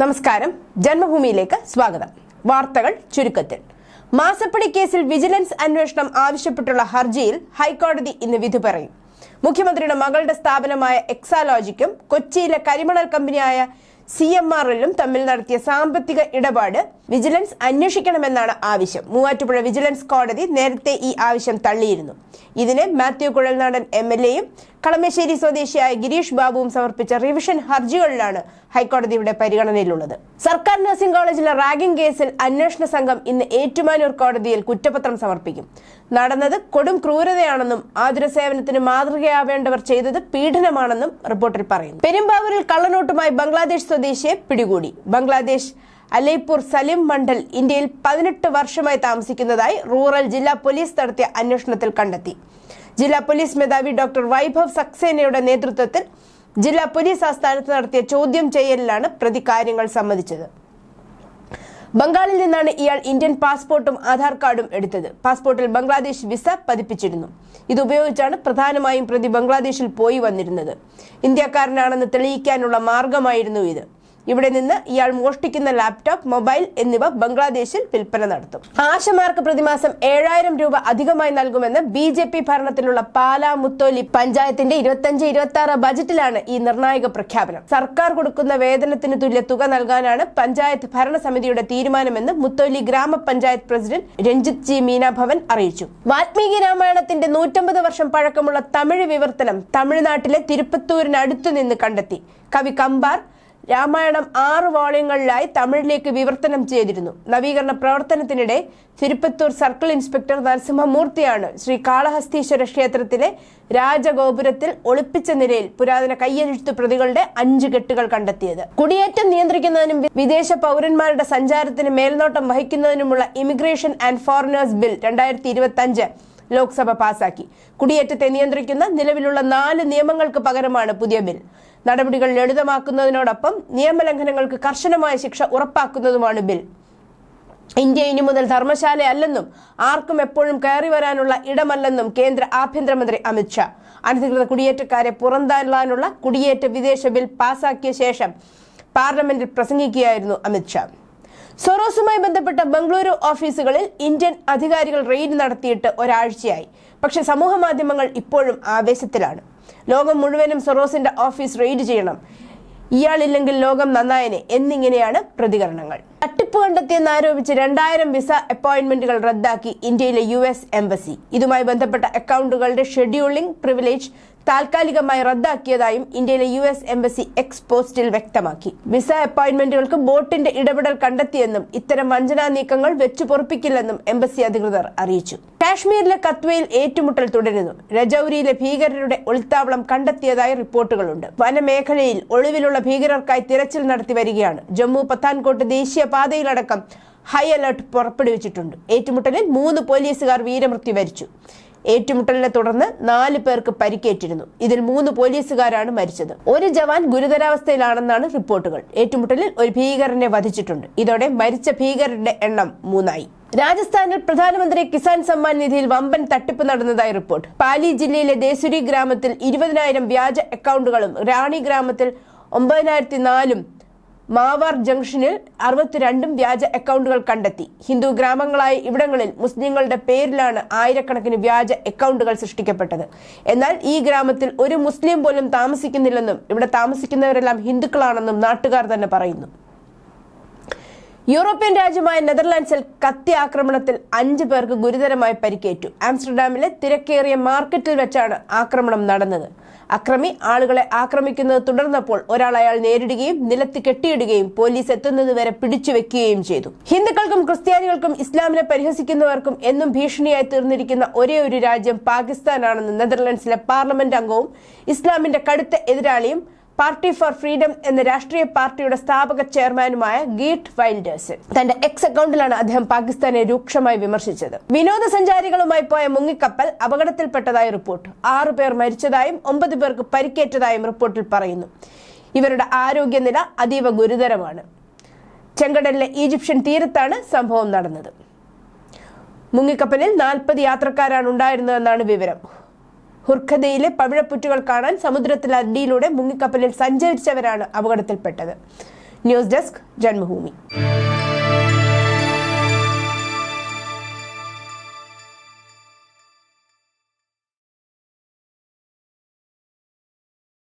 നമസ്കാരം. ജന്മഭൂമിയിലേക്ക് സ്വാഗതം. വാർത്തകൾ ചുരുക്കത്തിൽ. മാസപ്പടി കേസിൽ വിജിലൻസ് അന്വേഷണം ആവശ്യപ്പെട്ടുള്ള ഹർജിയിൽ ഹൈക്കോടതി ഇന്ന് വിധി പറയും. മുഖ്യമന്ത്രിയുടെ മകളുടെ സ്ഥാപനമായ എക്സാലോജിക്കും കൊച്ചിയിലെ കരിമണൽ കമ്പനിയായ സി എം ആറിലും തമ്മിൽ നടത്തിയ സാമ്പത്തിക ഇടപാട് വിജിലൻസ് അന്വേഷിക്കണമെന്നാണ് ആവശ്യം. മൂവാറ്റുപുഴ വിജിലൻസ് കോടതി നേരത്തെ ഈ ആവശ്യം തള്ളിയിരുന്നു. ഇതിനെ മാത്യു കുഴൽനാടൻ എം എൽ എയും കളമശ്ശേരി സ്വദേശിയായ ഗിരീഷ് ബാബുവും സമർപ്പിച്ച റിവിഷൻ ഹർജികളിലാണ് ഹൈക്കോടതിയുടെ പരിഗണനയിലുള്ളത്. സർക്കാർ നഴ്സിംഗ് കോളേജിലെ റാഗിംഗ് കേസിൽ അന്വേഷണ സംഘം ഇന്ന് ഏറ്റുമാനൂർ കോടതിയിൽ കുറ്റപത്രം സമർപ്പിക്കും. നടന്നത് കൊടും ക്രൂരതയാണെന്നും ആതുര സേവനത്തിന് മാതൃകയാവേണ്ടവർ ചെയ്തത് പീഡനമാണെന്നും റിപ്പോർട്ടിൽ പറയുന്നു. പെരുമ്പാവൂരിൽ കള്ളനോട്ടുമായി ബംഗ്ലാദേശ് സ്വദേശിയെ പിടികൂടി. ബംഗ്ലാദേശ് അലൈപൂർ സലിം മണ്ഡൽ ഇന്ത്യയിൽ പതിനെട്ട് വർഷമായി താമസിക്കുന്നതായി റൂറൽ ജില്ലാ പോലീസ് നടത്തിയ അന്വേഷണത്തിൽ കണ്ടെത്തി. ജില്ലാ പോലീസ് മേധാവി ഡോക്ടർ വൈഭവ് സക്സേനയുടെ നേതൃത്വത്തിൽ ജില്ലാ പോലീസ് ആസ്ഥാനത്ത് നടത്തിയ ചോദ്യം ചെയ്യലിലാണ് പ്രതി കാര്യങ്ങൾ സമ്മതിച്ചത് ബംഗാളിൽ നിന്നാണ് ഇയാൾ ഇന്ത്യൻ പാസ്പോർട്ടും ആധാർ കാർഡും എടുത്തത്. പാസ്പോർട്ടിൽ ബംഗ്ലാദേശ് വിസ പതിപ്പിച്ചിരുന്നു. ഇത് ഉപയോഗിച്ചാണ് പ്രധാനമായും പ്രതി ബംഗ്ലാദേശിൽ പോയി വന്നിരുന്നത്. ഇന്ത്യക്കാരനാണെന്ന് തെളിയിക്കാനുള്ള മാർഗമായിരുന്നു ഇത്. ഇവിടെ നിന്ന് ഇയാൾ മോഷ്ടിക്കുന്ന ലാപ്ടോപ്പ് മൊബൈൽ എന്നിവ ബംഗ്ലാദേശിൽ വിൽപ്പന നടത്തും. ആശമാർക്ക് പ്രതിമാസം ഏഴായിരം രൂപ അധികമായി നൽകുമെന്ന് ബി ജെ പി ഭരണത്തിലുള്ള പാലാ മുത്തോലി പഞ്ചായത്തിന്റെ ഇരുപത്തഞ്ച് ഇരുപത്തി ആറ് ബജറ്റിലാണ് ഈ നിർണായക പ്രഖ്യാപനം. സർക്കാർ കൊടുക്കുന്ന വേതനത്തിന് തുല്യ തുക നൽകാനാണ് പഞ്ചായത്ത് ഭരണസമിതിയുടെ തീരുമാനമെന്ന് മുത്തോലി ഗ്രാമപഞ്ചായത്ത് പ്രസിഡന്റ് രഞ്ജിത് ജി മീനാഭവൻ അറിയിച്ചു. വാൽമീകി രാമായണത്തിന്റെ നൂറ്റമ്പത് വർഷം പഴക്കമുള്ള തമിഴ് വിവർത്തനം തമിഴ്നാട്ടിലെ തിരുപ്പത്തൂരിനടുത്തു നിന്ന് കണ്ടെത്തി. കവി കമ്പാർ രാമായണം ആറ് വോളിയങ്ങളിലായി തമിഴിലേക്ക് വിവർത്തനം ചെയ്തിരുന്നു. നവീകരണ പ്രവർത്തനത്തിനിടെ തിരുപ്പത്തൂർ സർക്കിൾ ഇൻസ്പെക്ടർ നരസിംഹമൂർത്തിയാണ് ശ്രീ കാളഹസ്തീശ്വര ക്ഷേത്രത്തിലെ രാജഗോപുരത്തിൽ ഒളിപ്പിച്ച നിലയിൽ പുരാതന കയ്യെഴുത്തു പ്രതികളുടെ അഞ്ച് കെട്ടുകൾ കണ്ടെത്തിയത്. കുടിയേറ്റം നിയന്ത്രിക്കുന്നതിനും വിദേശ പൗരന്മാരുടെ സഞ്ചാരത്തിന് മേൽനോട്ടം വഹിക്കുന്നതിനുമുള്ള ഇമിഗ്രേഷൻ ആൻഡ് ഫോറിനേഴ്സ് ബിൽ രണ്ടായിരത്തി ലോക്സഭ പാസാക്കി. കുടിയേറ്റത്തെ നിയന്ത്രിക്കുന്ന നിലവിലുള്ള നാല് നിയമങ്ങൾക്ക് പകരമാണ് പുതിയ ബിൽ. നടപടികൾ ലളിതമാക്കുന്നതിനോടൊപ്പം നിയമലംഘനങ്ങൾക്ക് കർശനമായ ശിക്ഷ ഉറപ്പാക്കുന്നതുമാണ് ബിൽ. ഇന്ത്യ ഇനി മുതൽ ധർമ്മശാലയല്ലെന്നും ആർക്കും എപ്പോഴും കയറി വരാനുള്ള ഇടമല്ലെന്നും കേന്ദ്ര ആഭ്യന്തരമന്ത്രി അമിത്ഷാ അനധികൃത കുടിയേറ്റക്കാരെ പുറന്തള്ളാനുള്ള കുടിയേറ്റ വിദേശ ബിൽ പാസാക്കിയ ശേഷം പാർലമെന്റിൽ പ്രസംഗിക്കുകയായിരുന്നു അമിത്ഷാ സൊറോസുമായി ബന്ധപ്പെട്ട ബംഗളൂരു ഓഫീസുകളിൽ ഇന്ത്യൻ അധികാരികൾ റെയ്ഡ് നടത്തിയിട്ട് ഒരാഴ്ചയായി. പക്ഷേ സമൂഹ മാധ്യമങ്ങൾ ഇപ്പോഴും ആവേശത്തിലാണ്. ലോകം മുഴുവനും സൊറോസിന്റെ ഓഫീസ് റെയ്ഡ് ചെയ്യണം. ഇയാളില്ലെങ്കിൽ ലോകം നന്നായനെ എന്നിങ്ങനെയാണ് പ്രതികരണങ്ങൾ. തട്ടിപ്പ് കണ്ടെത്തിയെന്ന് ആരോപിച്ച് രണ്ടായിരം വിസ അപ്പോയിന്റ്മെന്റുകൾ റദ്ദാക്കി ഇന്ത്യയിലെ യു എസ് എംബസി. ഇതുമായി ബന്ധപ്പെട്ട അക്കൗണ്ടുകളുടെ ഷെഡ്യൂളിംഗ് പ്രിവിലേജ് താൽക്കാലികമായി റദ്ദാക്കിയതായും ഇന്ത്യയിലെ യു എസ് എംബസി എക്സ് പോസ്റ്റിൽ വ്യക്തമാക്കി. വിസ അപ്പോയിന്റ്മെന്റുകൾക്ക് ബോട്ടിന്റെ ഇടപെടൽ കണ്ടെത്തിയെന്നും ഇത്തരം വഞ്ചനാ നീക്കങ്ങൾ വെച്ചു പൊറപ്പിക്കില്ലെന്നും എംബസി അധികൃതർ അറിയിച്ചു. കാശ്മീരിലെ കത്വയിൽ ഏറ്റുമുട്ടൽ തുടരുന്നു. രജൌരിയിലെ ഭീകരരുടെ ഒളിത്താവളം കണ്ടെത്തിയതായി റിപ്പോർട്ടുകളുണ്ട്. വനമേഖലയിൽ ഒളിവിലുള്ള ഭീകരർക്കായി തിരച്ചിൽ നടത്തി വരികയാണ്. ജമ്മു പത്താൻകോട്ട് ദേശീയ പാതയിലടക്കം ഹൈ അലർട്ട് പുറപ്പെടുവിച്ചിട്ടുണ്ട്. ഏറ്റുമുട്ടലിൽ മൂന്ന് പോലീസുകാർ വീരമൃത്യു വരിച്ചു. ഏറ്റുമുട്ടലിനെ തുടർന്ന് നാല് പേർക്ക് പരിക്കേറ്റിരുന്നു. ഇതിൽ മൂന്ന് പോലീസുകാരാണ് മരിച്ചത്. ഒരു ജവാൻ ഗുരുതരാവസ്ഥയിലാണെന്നാണ് റിപ്പോർട്ടുകൾ. ഏറ്റുമുട്ടലിൽ ഒരു ഭീകരനെ വധിച്ചിട്ടുണ്ട്. ഇതോടെ മരിച്ച ഭീകരരുടെ എണ്ണം മൂന്നായി. രാജസ്ഥാനിൽ പ്രധാനമന്ത്രി കിസാൻ സമ്മാൻ നിധിയിൽ വമ്പൻ തട്ടിപ്പ് നടന്നതായി റിപ്പോർട്ട്. പാലി ജില്ലയിലെ ദേശുരി ഗ്രാമത്തിൽ ഇരുപതിനായിരം വ്യാജ അക്കൗണ്ടുകളും റാണി ഗ്രാമത്തിൽ ഒമ്പതിനായിരത്തി നാലും മാവാർ ജംഗ്ഷനിൽ അറുപത്തിരണ്ടും വ്യാജ അക്കൗണ്ടുകൾ കണ്ടെത്തി. ഹിന്ദു ഗ്രാമങ്ങളായ ഇവിടങ്ങളിൽ മുസ്ലിങ്ങളുടെ പേരിലാണ് ആയിരക്കണക്കിന് വ്യാജ അക്കൗണ്ടുകൾ സൃഷ്ടിക്കപ്പെട്ടത്. എന്നാൽ ഈ ഗ്രാമത്തിൽ ഒരു മുസ്ലിം പോലും താമസിക്കുന്നില്ലെന്നും ഇവിടെ താമസിക്കുന്നവരെല്ലാം ഹിന്ദുക്കളാണെന്നും നാട്ടുകാർ തന്നെ പറയുന്നു. യൂറോപ്യൻ രാജ്യമായ നെതർലാൻഡ്സിൽ കത്തി ആക്രമണത്തിൽ അഞ്ചു പേർക്ക് ഗുരുതരമായി പരിക്കേറ്റു. ആംസ്റ്റർഡാമിലെ തിരക്കേറിയ മാർക്കറ്റിൽ വെച്ചാണ് ആക്രമണം നടന്നത്. അക്രമി ആളുകളെ ആക്രമിക്കുന്നത് തുടർന്നപ്പോൾ ഒരാൾ അയാൾ നേരിടുകയും നിലത്ത് കെട്ടിയിടുകയും പോലീസ് എത്തുന്നതുവരെ പിടിച്ചു വെക്കുകയും ചെയ്തു. ഹിന്ദുക്കൾക്കും ക്രിസ്ത്യാനികൾക്കും ഇസ്ലാമിനെ പരിഹസിക്കുന്നവർക്കും എന്നും ഭീഷണിയായി തീർന്നിരിക്കുന്ന ഒരേ ഒരു രാജ്യം പാകിസ്ഥാനാണെന്ന് നെതർലാൻഡ്സിലെ പാർലമെന്റ് അംഗവും ഇസ്ലാമിന്റെ കടുത്ത എതിരാളിയും പാർട്ടി ഫോർ ഫ്രീഡം എന്ന രാഷ്ട്രീയ പാർട്ടിയുടെ സ്ഥാപക ചെയർമാനുമായ ഗീറ്റ് വൈൽഡേഴ്സ് തന്റെ എക്സ് അക്കൗണ്ടിലാണ് അദ്ദേഹം പാകിസ്ഥാനെ രൂക്ഷമായി വിമർശിച്ചത്. വിനോദസഞ്ചാരികളുമായി പോയ മുങ്ങിക്കപ്പൽ അപകടത്തിൽപ്പെട്ടതായി റിപ്പോർട്ട്. ആറു പേർ മരിച്ചതായും ഒമ്പത് പേർക്ക് പരിക്കേറ്റതായും റിപ്പോർട്ടിൽ പറയുന്നു. ഇവരുടെ ആരോഗ്യനില അതീവ ഗുരുതരമാണ്. ചെങ്കടലിലെ ഈജിപ്ഷ്യൻ തീരത്താണ് സംഭവം നടന്നത്. മുങ്ങിക്കപ്പലിൽ നാൽപ്പത് യാത്രക്കാരാണ് ഉണ്ടായിരുന്നതെന്നാണ് വിവരം. ഹുർഖദയിലെ പവിഴപ്പുറ്റുകൾ കാണാൻ സമുദ്രത്തിൽ സമുദ്രത്തിലടിയിലൂടെ മുങ്ങിക്കപ്പലിൽ സഞ്ചരിച്ചവരാണ് അപകടത്തിൽപ്പെട്ടത്. News desk Janmabhumi.